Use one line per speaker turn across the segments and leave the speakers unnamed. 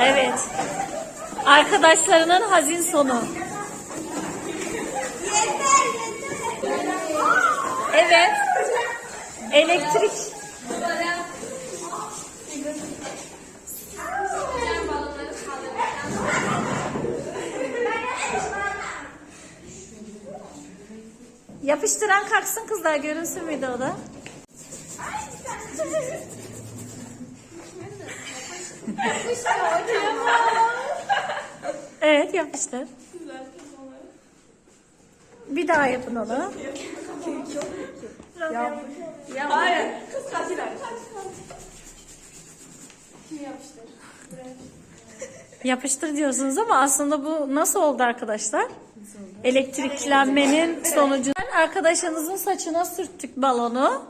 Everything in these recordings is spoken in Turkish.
Evet. Arkadaşlarının hazin sonu. Evet. Elektrik. Yapıştıran kalksın kızlar görünsün videoda. Evet yapıştır. Bir daha yapın onu.
Hayır. Kız kaçırar. Kim yapıştır?
Yapıştır diyorsunuz ama aslında bu nasıl oldu arkadaşlar? Elektriklenmenin sonucu. Arkadaşınızın saçına sürttük balonu.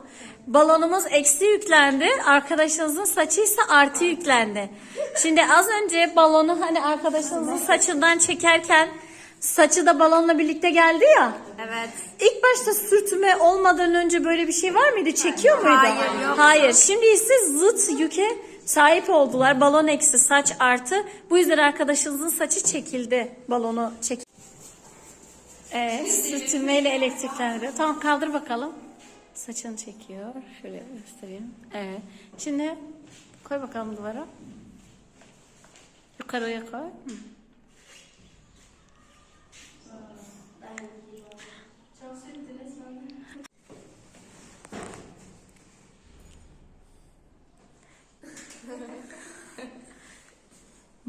Balonumuz eksi yüklendi. Arkadaşınızın saçı ise artı yüklendi. Şimdi az önce balonu hani arkadaşınızın saçından çekerken saçı da balonla birlikte geldi ya.
Evet.
İlk başta sürtme olmadan önce böyle bir şey var mıydı? Çekiyor muydu?
Hayır, yoktu.
Hayır. Şimdi ise zıt yüke sahip oldular. Balon eksi saç artı. Bu yüzden arkadaşınızın saçı çekildi. Balonu çek. Evet, sürtünmeyle elektriklendiriyor. Tamam kaldır bakalım. Saçını çekiyor. Şöyle göstereyim. Evet. Şimdi koy bakalım duvara. Yukarıya koy. Hı.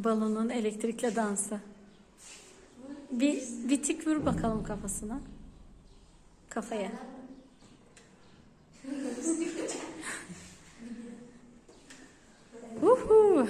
Balonun elektrikle dansı. Bir, bir tık vur bakalım kafasına. Kafaya. Uhu.